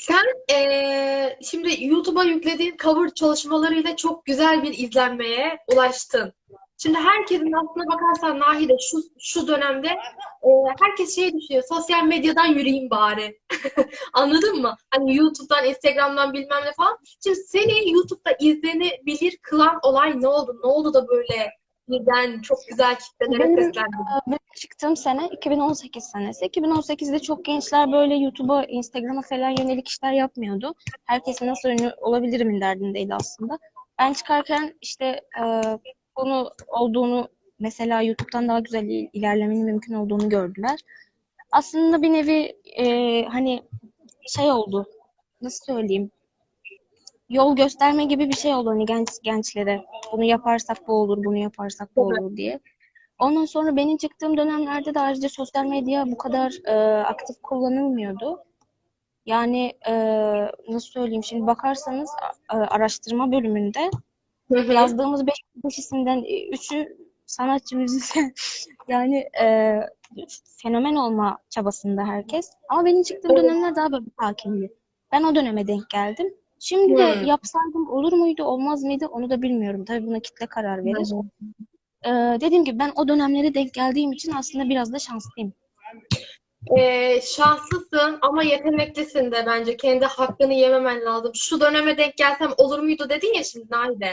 Sen eee, şimdi YouTube'a yüklediğin cover çalışmalarıyla çok güzel bir izlenmeye ulaştın. Şimdi herkesin aslına bakarsan Nahide şu şu dönemde eee, herkes şey düşünüyor. Sosyal medyadan yürüyeyim bari. Anladın mı? Hani YouTube'dan, Instagram'dan bilmem ne falan. Şimdi seni YouTube'da izlenebilir kılan olay ne oldu? Ne oldu da böyle birden çok güzel kitlelere Benim, seslendin? e, benim çıktığım sene 2018 senesi. 2018'de çok gençler böyle YouTube'a, Instagram'a falan yönelik işler yapmıyordu. Herkes nasıl ünlü olabilirimin derdindeydi aslında. Ben çıkarken işte e, konu olduğunu mesela YouTube'dan daha güzel il- ilerlemenin mümkün olduğunu gördüler. Aslında bir nevi e, hani şey oldu. Nasıl söyleyeyim? Yol gösterme gibi bir şey oldu hani genç gençlere. Bunu yaparsak bu olur, bunu yaparsak bu olur diye. Ondan sonra benim çıktığım dönemlerde de ayrıca sosyal medya bu kadar e, aktif kullanılmıyordu. Yani e, nasıl söyleyeyim şimdi bakarsanız a- araştırma bölümünde Hı hı. yazdığımız 5 kişisinden 3'ü sanatçı müzisyen. Yani e, fenomen olma çabasında herkes. Ama benim çıktığım dönemler daha böyle hakimdi. Ben o döneme denk geldim. Şimdi de Hmm. yapsaydım olur muydu, olmaz mıydı onu da bilmiyorum. Tabii buna kitle karar verir. Hı. Ee, dediğim gibi ben o dönemlere denk geldiğim için aslında biraz da şanslıyım. Ee, şanslısın ama yeteneklisin de bence. Kendi hakkını yememen lazım. Şu döneme denk gelsem olur muydu dedin ya şimdi Nahide.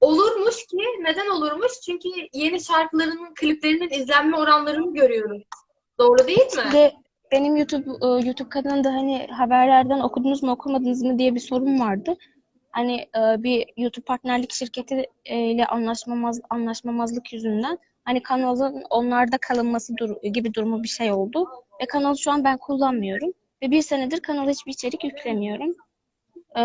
Olurmuş ki neden olurmuş? Çünkü yeni şarkılarının kliplerinin izlenme oranlarını görüyoruz. Doğru değil mi? Şimdi benim YouTube e, YouTube kanalında hani haberlerden okudunuz mu okumadınız mı diye bir sorun vardı. Hani e, bir YouTube partnerlik şirketi e, ile anlaşmamaz anlaşmamazlık yüzünden hani kanalın onlarda kalınması dur- gibi durumu bir şey oldu. Ve kanalı şu an ben kullanmıyorum. Ve bir senedir kanala hiçbir içerik yüklemiyorum. Ee,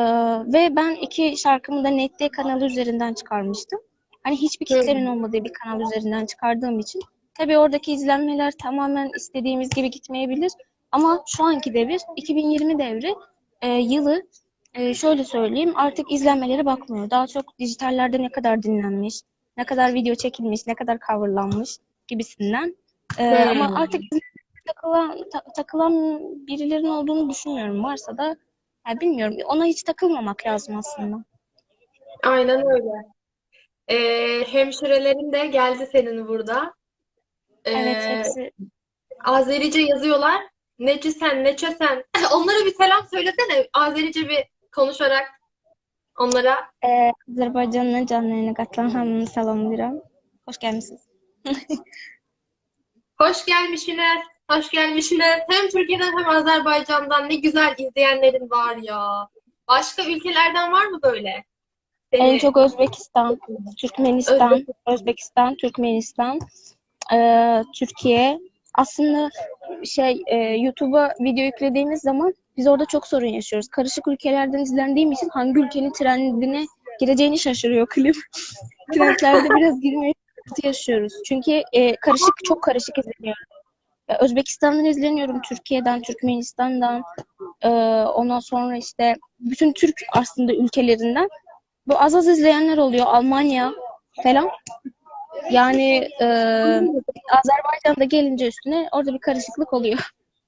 ve ben iki şarkımı da Net'te kanalı üzerinden çıkarmıştım. Hani hiçbir kitlenin olmadığı bir kanal üzerinden çıkardığım için. Tabii oradaki izlenmeler tamamen istediğimiz gibi gitmeyebilir. Ama şu anki devir, 2020 devri, e, yılı e, şöyle söyleyeyim artık izlenmelere bakmıyor. Daha çok dijitallerde ne kadar dinlenmiş, ne kadar video çekilmiş, ne kadar coverlanmış gibisinden. E, Hmm. Ama artık takılan, ta- takılan birilerinin olduğunu düşünmüyorum. Varsa da ya bilmiyorum. Ona hiç takılmamak lazım aslında. Aynen öyle. Ee, hemşirelerin de geldi senin burada. Evet, Ee, hepsi. Azerice yazıyorlar. Neci sen, neçe sen. Onlara bir selam söylesene. Azerice bir konuşarak onlara. Ee, Azerbaycan'ın canlarına katılan hamını salamlayıram. Hoş gelmişsiniz. Hoş gelmişsiniz. Hoş gelmişsiniz. Hem Türkiye'den hem Azerbaycan'dan ne güzel izleyenlerin var ya. Başka ülkelerden var mı böyle? En Seni çok Özbekistan, Türkmenistan, Özbek- Özbekistan, Türkmenistan, ee, Türkiye. Aslında şey e, YouTube'a video yüklediğimiz zaman biz orada çok sorun yaşıyoruz. Karışık ülkelerden izlendiğim için hangi ülkenin trendine gireceğini şaşırıyor klip. Trendlerde biraz sıkıntı yaşıyoruz. Çünkü e, karışık çok karışık izleniyor. Ya Özbekistan'dan izleniyorum, Türkiye'den, Türkmenistan'dan, e, ondan sonra işte bütün Türk aslında ülkelerinden. Bu az az izleyenler oluyor, Almanya falan. Yani e, Azerbaycan'da gelince üstüne orada bir karışıklık oluyor.